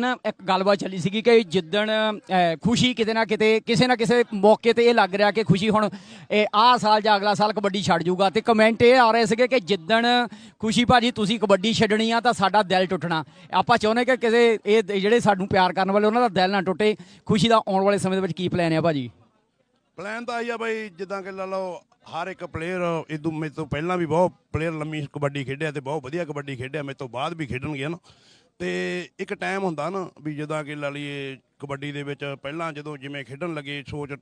ਨਾ ਇੱਕ ਗੱਲਬਾਤ ਚੱਲੀ ਸੀਗੀ ਕਿ ਜਿੱਦਣ ਖੁਸ਼ੀ ਕਿਤੇ ਨਾ ਕਿਤੇ, ਕਿਸੇ ਨਾ ਕਿਸੇ ਮੌਕੇ ਤੇ ਇਹ ਲੱਗ ਰਿਹਾ ਕਿ ਖੁਸ਼ੀ ਹੁਣ, ਇਹ ਆਹ ਸਾਲ ਜਾਂ ਅਗਲਾ ਸਾਲ ਕਬੱਡੀ ਛੱਡ ਜਾਊਗਾ ਤੇ ਕਮੈਂਟ ਇਹ ਆ ਰਹੇ ਸੀਗੇ ਕਿ ਜਿੱਦਣ ਖੁਸ਼ੀ ਭਾਜੀ ਤੁਸੀਂ ਕਬੱਡੀ ਛੱਡਣੀ ਆ ਤਾਂ ਸਾਡਾ ਦਿਲ ਟੁੱਟਣਾ। ਆਪਾਂ ਚਾਹੁੰਦੇ ਕਿ ਕਿਸੇ ਇਹ ਜਿਹੜੇ ਸਾਨੂੰ ਪਿਆਰ ਕਰਨ ਵਾਲੇ ਉਹਨਾਂ ਦਾ ਦਿਲ ਨਾ ਟੁੱਟੇ। ਖੁਸ਼ੀ ਦਾ ਆਉਣ ਵਾਲੇ ਸਮੇਂ ਦੇ ਵਿੱਚ ਕੀ ਪਲਾਨ ਹੈ ਭਾਜੀ? ਪਲਾਨ ਤਾਂ ਆਈ ਆ ਬਾਈ, ਜਿੱਦਾਂ ਕਿ ਲਾ ਲਓ, ਹਰ ਇੱਕ ਪਲੇਅਰ ਇਦੋਂ ਮੇਰੇ ਤੋਂ ਪਹਿਲਾਂ ਵੀ ਬਹੁਤ ਪਲੇਅਰ ਲੰਮੀ ਕਬੱਡੀ ਖੇਡਿਆ ਤੇ ਬਹੁਤ ਵਧੀਆ ਕਬੱਡੀ ਖੇਡਿਆ, ਮੇਰੇ ਤੋਂ ਬਾਅਦ ਵੀ ਖੇਡਣਗੇ ਨਾ ਤੇ ਇੱਕ ਟਾਈਮ ਹੁੰਦਾ ਨਾ ਵੀ ਜਿੱਦਾਂ ਕਿ ਲਾ ਲਈਏ ਕਬੱਡੀ ਦੇ ਵਿੱਚ ਪਹਿਲਾਂ ਜਦੋਂ ਜਿਵੇਂ ਖੇਡਣ ਲੱਗੇ, ਸੋਚ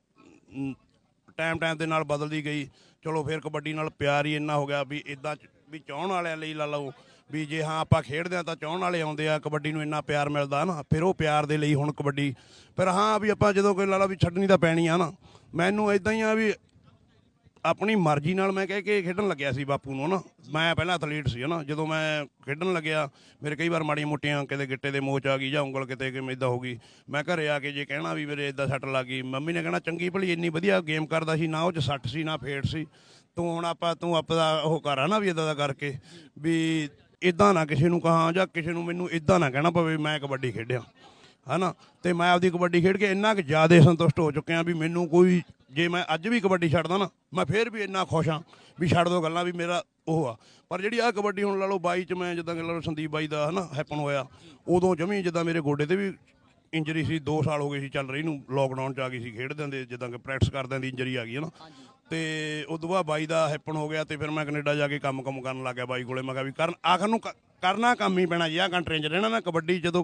ਟਾਈਮ ਟਾਈਮ ਦੇ ਨਾਲ ਬਦਲਦੀ ਗਈ। ਚਲੋ ਫਿਰ ਕਬੱਡੀ ਨਾਲ ਪਿਆਰ ਹੀ ਇੰਨਾ ਹੋ ਗਿਆ ਵੀ ਇਦਾਂ ਵੀ ਚਾਹਣ ਵਾਲਿਆਂ ਲਈ ਲਾ ਲਓ, ਵੀ ਜੇ ਹਾਂ ਆਪਾਂ ਖੇਡਦੇ ਆ ਤਾਂ ਚਾਹਣ ਵਾਲੇ ਆਉਂਦੇ ਆ, ਕਬੱਡੀ ਨੂੰ ਇੰਨਾ ਪਿਆਰ ਮਿਲਦਾ ਨਾ, ਫਿਰ ਉਹ ਪਿਆਰ ਦੇ ਲਈ ਹੁਣ ਕਬੱਡੀ। ਪਰ ਹਾਂ ਵੀ ਆਪਾਂ ਜਦੋਂ ਕੋਈ ਲਾ ਲਾ ਵੀ ਛੱਡਣੀ ਤਾਂ ਪੈਣੀ ਆ ਨਾ, ਮੈਨੂੰ ਇਦਾਂ ਹੀ ਆ ਵੀ ਆਪਣੀ ਮਰਜ਼ੀ ਨਾਲ ਮੈਂ ਕਹਿ ਕੇ ਖੇਡਣ ਲੱਗਿਆ ਸੀ ਬਾਪੂ ਨੂੰ ਨਾ ਮੈਂ ਪਹਿਲਾਂ ਐਥਲੀਟ ਸੀ ਨਾ ਜਦੋਂ ਮੈਂ ਖੇਡਣ ਲੱਗਿਆ, ਮੇਰੇ ਕਈ ਵਾਰ ਮਾੜੀਆਂ ਮੋਟੀਆਂ ਕਿਤੇ ਗਿੱਟੇ ਦੇ ਮੋਚ ਆ ਗਈ ਜਾਂ ਉਂਗਲ ਕਿਤੇ ਕਿਵੇਂ ਇਦਾਂ ਹੋ ਗਈ, ਮੈਂ ਘਰੇ ਆ ਕੇ ਜੇ ਕਹਿਣਾ ਵੀ ਮੇਰੇ ਇਦਾਂ ਸੱਟ ਲੱਗ ਗਈ, ਮੰਮੀ ਨੇ ਕਹਿਣਾ, ਚੰਗੀ ਭਲੀ ਇੰਨੀ ਵਧੀਆ ਗੇਮ ਕਰਦਾ ਸੀ, ਨਾ ਉਹ ਚ ਸੱਟ ਸੀ, ਨਾ ਫੇਟ ਸੀ। ਤੂੰ ਹੁਣ ਆਪਾਂ, ਤੂੰ ਆਪਦਾ ਉਹ ਕਰ ਆ ਨਾ ਵੀ ਇਦਾਂ ਦਾ ਕਰਕੇ, ਵੀ ਇਦਾਂ ਨਾ ਕਿਸੇ ਨੂੰ ਕਹਾਂ ਜਾਂ ਕਿਸੇ ਨੂੰ ਮੈਨੂੰ ਇਦਾਂ ਨਾ ਕਹਿਣਾ ਪਵੇ ਵੀ ਮੈਂ ਕਬੱਡੀ ਖੇਡਿਆ, ਹਨਾ। ਤੇ ਮੈਂ ਆਪਦੀ ਕਬੱਡੀ ਖੇਡ ਕੇ ਇੰਨਾ ਕਿ ਜ਼ਿਆਦਾ ਸੰਤੁਸ਼ਟ ਹੋ ਚੁੱਕਿਆ ਵੀ ਮੈਨੂੰ ਕੋਈ ਜੇ ਮੈਂ ਅੱਜ ਵੀ ਕਬੱਡੀ ਛੱਡਦਾ ਨਾ ਮੈਂ ਫੇਰ ਵੀ ਇੰਨਾ ਖੁਸ਼ ਹਾਂ ਵੀ ਛੱਡ ਦੋ ਗੱਲਾਂ ਵੀ ਮੇਰਾ ਉਹ ਆ। ਪਰ ਜਿਹੜੀ ਆ ਕਬੱਡੀ ਹੁਣ ਲਾ ਲਓ 22 ਚ ਮੈਂ ਜਿੱਦਾਂ ਲਾ ਲਓ ਸੰਦੀਪ ਬਾਈ ਦਾ ਹਨਾ ਹੈਪਨ ਹੋਇਆ ਉਦੋਂ ਜਮੀ ਜਿੱਦਾਂ ਮੇਰੇ ਗੋਡੇ ਤੇ ਵੀ ਇੰਜਰੀ ਸੀ 2 ਸਾਲ ਹੋ ਗਏ ਸੀ ਚੱਲ ਰਹੀ ਨੂੰ ਲੋਕਡਾਊਨ ਚ ਆ ਗਈ ਸੀ ਖੇਡਦਿਆਂ ਦੇ ਜਿੱਦਾਂ ਕਿ ਪ੍ਰੈਕਟਿਸ ਕਰਦਿਆਂ ਦੀ ਇੰਜਰੀ ਆ ਗਈ ਹੈ ਨਾ ਤੇ ਉਦੋਂ ਬਾਅਦ ਬਾਈ ਦਾ ਹੈਪਨ ਹੋ ਗਿਆ ਤੇ ਫਿਰ ਮੈਂ ਕੈਨੇਡਾ ਜਾ ਕੇ ਕੰਮ ਕੰਮ ਕਰਨ ਲੱਗ ਗਿਆ ਬਾਈ ਕੋਲੇ ਮੈਂ ਕਿਹਾ ਵੀ ਕਰਨ ਆਖਰ ਨੂੰ ਕਰਨਾ ਕੰਮ ਹੀ ਪੈਣਾ ਜੀ ਆ ਕੰਟਰੀਆਂ 'ਚ ਰਹਿਣਾ ਨਾ ਕਬੱਡੀ ਜਦੋਂ